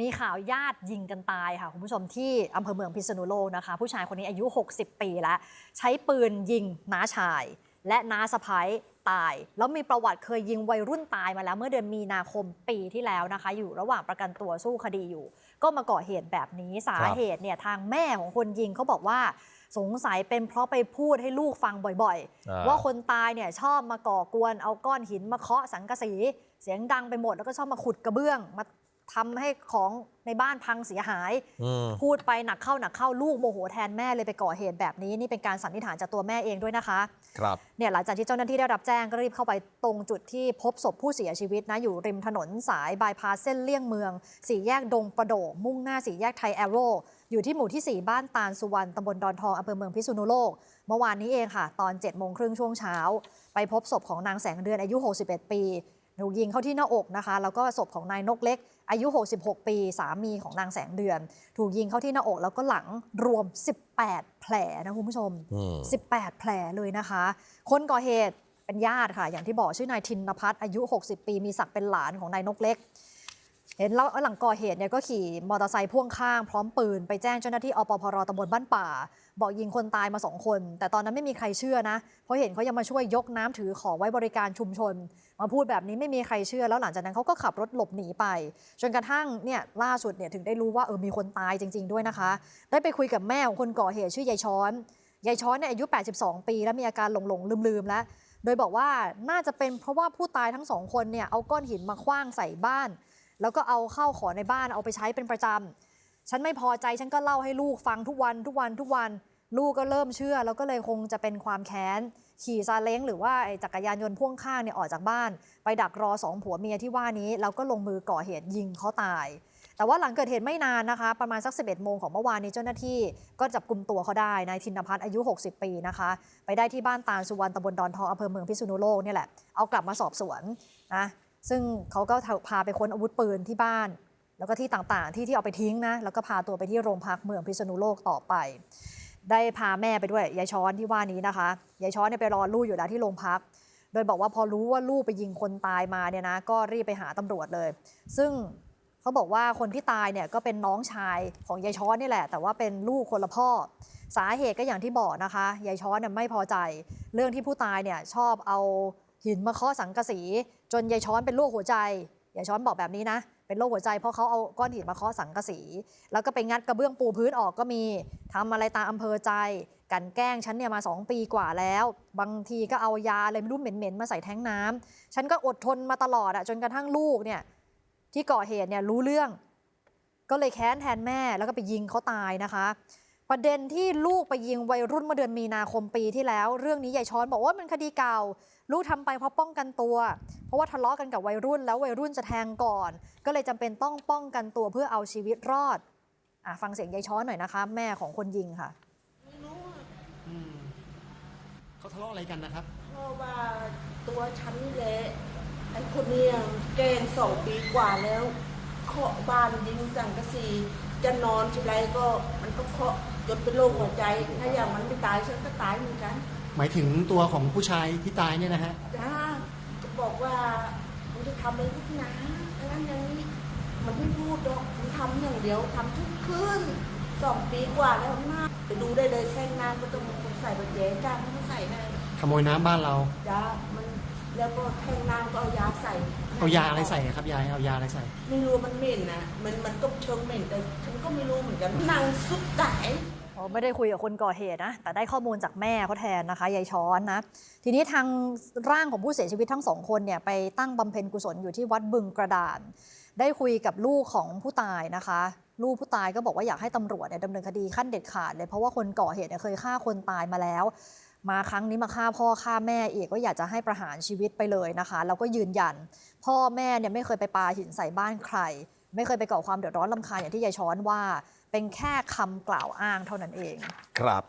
มีข่าวญาติยิงกันตายค่ะ คุณผู้ชมที่อำเภอเมืองพิษณุโลกนะคะ ผู้ชายคนนี้อายุ 60 ปีแล้ว ใช้ปืนยิงน้าชาย และน้าสะพ้ายตาย แล้วมีประวัติเคยยิงวัยรุ่นตายมาแล้ว เมื่อเดือนมีนาคมปีที่แล้วนะคะ อยู่ระหว่างประกันตัวสู้คดีอยู่ ก็มาก่อเหตุแบบนี้สาเหตุเนี่ยทางแม่ของคนยิงเขาบอกว่าสงสัยเป็นเพราะไปพูดให้ลูกฟังบ่อยอ่าๆว่าคนตายเนี่ยชอบมาก่อกวนเอาก้อนหินมาเคาะสังกะสี เสียงดังไปหมดแล้วก็ชอบมาขุดกระเบื้องมา ทำให้ของในบ้านพังเสียหายอืมพูดไปหนักเข้าหนักเข้าลูกโมโหแทนแม่เลยไปก่อเหตุแบบนี้นี่เป็นการสันนิษฐานจากตัวแม่เองด้วยนะคะ ครับเนี่ยหลังจากที่เจ้าหน้าที่ได้รับแจ้งก็รีบเข้าไปตรงจุดที่พบศพผู้เสียชีวิตนะอยู่ริมถนนสายบายพาสเส้นเลี่ยงเมือง สี่แยกดงประโดงมุ่งหน้าสี่แยกไทยแอโร่อยู่ที่หมู่ที่ 4 บ้านตาลสุวรรณตำบลดอนทองอำเภอเมืองพิษณุโลก เมื่อวานนี้เองค่ะ ตอน7จ็ดโมงครึ่งช่วงเช้า ไปพบศพของนางแสงเดือนอายุ 61 ปี ถูกยิงเข้าที่หน้าอกนะคะ แล้วก็ศพของนายนกเล็ก อายุ 66 ปี สามีของนางแสงเดือน ถูกยิงเข้าที่หน้าอกแล้วก็หลังรวม 18 แผลนะคุณผู้ชมอืม18 แผลเลยนะคะ คนก่อเหตุเป็นญาติค่ะ อย่างที่บอกชื่อนายทินพัฒน์อายุ 60 ปี มีศักดิ์เป็นหลานของนายนกเล็ก เห็นแล้วหลังก่อเหตุเนี่ยก็ขี่มอเตอร์ไซค์พ่วงข้างพร้อมปืนไปแจ้งเจ้าหน้าที่อปพรตำบลบ้านป่า บอกยิงคนตายมาสองคน แต่ตอนนั้นไม่มีใครเชื่อนะ เพราะเห็นเขายังมาช่วยยกน้ำถือของไว้บริการชุมชน มาพูดแบบนี้ไม่มีใครเชื่อ แล้วหลังจากนั้นเขาก็ขับรถหลบหนีไป จนกระทั่งเนี่ยล่าสุดเนี่ยถึงได้รู้ว่าเออมีคนตายจริง ๆด้วยนะคะ ได้ไปคุยกับแม่ของคนก่อเหตุชื่อยายช้อนยายช้อนเนี่ยอายุ 82 ปี แล้วมีอาการหลงหลงลืมลืมแล้ว โดยบอกว่าน่าจะเป็นเพราะว่าผู้ตายทั้งสองคนเนี่ยเอาก้อนหินมาคว้างใส่บ้าน แล้วก็เอาเข้าของในบ้านเอาไปใช้เป็นประจำ ฉันไม่พอใจฉันก็เล่าให้ลูกฟังทุกวันทุกวันทุกวัน ลูกก็เริ่มเชื่อ แล้วก็เลยคงจะเป็นความแค้น ขี่ซาเล้งหรือว่าจักรยานยนต์พ่วงข้างเนี่ยออกจากบ้าน ไปดักรอสองผัวเมียที่ว่านี้แล้วก็ลงมือก่อเหตุยิงเขาตายแต่ว่าหลังเกิดเหตุไม่นานนะคะ ประมาณสัก 11 โมงของเมื่อวานนี้เจ้าหน้าที่ก็จับกลุ่มตัวเขาได้นายธินพัฒน์อายุ 60 ปีนะคะ ไปได้ที่บ้านตาลสุวรรณตำบลดอนทองอำเภอเมืองพิษณุโลกนี่แหละ เอากลับมาสอบสวนนะ ซึ่งเขาก็พาไปค้นอาวุธปืนที่บ้าน แล้วก็ที่ต่างๆ ที่ที่เอาไปทิ้งนะ แล้วก็พาตัวไปที่โรงพักเมืองพิษณุโลกต่อไป ได้พาแม่ไปด้วยยายช้อนที่ว่านี้นะคะ ยายช้อนเนี่ยไปรอลูกอยู่แล้วที่โรงพัก โดยบอกว่าพอรู้ว่าลูกไปยิงคนตายมาเนี่ยนะ ก็รีบไปหาตำรวจเลย ซึ่งเขาบอกว่าคนที่ตายเนี่ยก็เป็นน้องชายของยายช้อนนี่แหละ แต่ว่าเป็นลูกคนละพ่อ สาเหตุก็อย่างที่บอกนะคะ ยายช้อนเนี่ยไม่พอใจ เรื่องที่ผู้ตายเนี่ยชอบเอา หินมาเคาะสังกะสี จนยายช้อนเป็นโรคหัวใจยายช้อนบอกแบบนี้นะ เป็นโรคหัวใจเพราะเขาเอาก้อนหินมาเคาะสังกะสี แล้วก็ไปงัดกระเบื้องปูพื้นออกก็มีทำอะไรตามอำเภอใจ กันแกล้งฉันเนี่ยมา 2 ปีกว่าแล้ว บางทีก็เอายาอะไรไม่รู้เหม็นๆมาใส่แท้งน้ำฉันก็อดทนมาตลอดอะจนกระทั่งลูกเนี่ยที่ก่อเหตุเนี่ยรู้เรื่อง ก็เลยแค้นแทนแม่แล้วก็ไปยิงเขาตายนะคะ ประเด็นที่ลูกไปยิงวัยรุ่นเมื่อเดือนมีนาคมปีที่แล้ว เรื่องนี้ยายช้อนบอกว่ามันคดีเก่า ลูกทำไปเพราะป้องกันตัว เพราะว่าทะเลาะกันกับวัยรุ่นแล้ววัยรุ่นจะแทงก่อน ก็เลยจำเป็นต้องป้องกันตัวเพื่อเอาชีวิตรอดอะฟังเสียงยายช้อนหน่อยนะคะ แม่ของคนยิงค่ะไม่รู้อะอืมเขาทะเลาะอะไรกันนะครับเพราะว่าตัวฉันนี่แหละไอ้คนเนี้ยแกล้งสองปีกว่าแล้วเคาะบ้านยิงสังกะสีจะนอนทีไรก็มันก็เคาะ จนเป็นโรคหัวใจ ถ้าอย่างมันไม่ตายฉันก็ตายเหมือนกันหมายถึงตัวของผู้ชายที่ตายเนี่ยนะฮะจ้าก็บอกว่ามันจะทำอะไรทุกหนาอะไรอย่างนี้มันไม่พูดหรอกมันทำอย่างเดียวทำทุกคืนสองปีกว่าแล้วนะไปดูได้เลยแท่งน้ำก็ต้องใส่บัตรแจจ้าไม่ใส่ให้ขโมยน้ำบ้านเรายามัน แล้วก็แทงน้ำก็เอายาใส่เอายาอะไรใส่อะครับยายเอายาอะไรใส่ ไม่รู้มันเหม็นนะมันมันก็เชิงเหม็นแต่ฉันก็ไม่รู้เหมือนกันนางสุดตายอ๋อไม่ได้คุยกับคนก่อเหตุนะ แต่ได้ข้อมูลจากแม่เขาแทนนะคะยายช้อนนะ ทีนี้ทางร่างของผู้เสียชีวิตทั้งสองคนเนี่ยไปตั้งบำเพ็ญกุศลอยู่ที่วัดบึงกระดาน ได้คุยกับลูกของผู้ตายนะคะ ลูกผู้ตายก็บอกว่าอยากให้ตำรวจเนี่ยดำเนินคดีขั้นเด็ดขาดเลยเพราะว่าคนก่อเหตุเนี่ยเคยฆ่าคนตายมาแล้ว มาครั้งนี้มาฆ่าพ่อฆ่าแม่เอกก็อยากจะให้ประหารชีวิตไปเลยนะคะ แล้วก็ยืนยัน พ่อแม่เนี่ยไม่เคยไปปาหินใส่บ้านใคร ไม่เคยไปก่อความเดือดร้อนลำคาญอย่างที่ยายช้อนว่า เป็นแค่คำกล่าวอ้างเท่านั้นเอง ครับ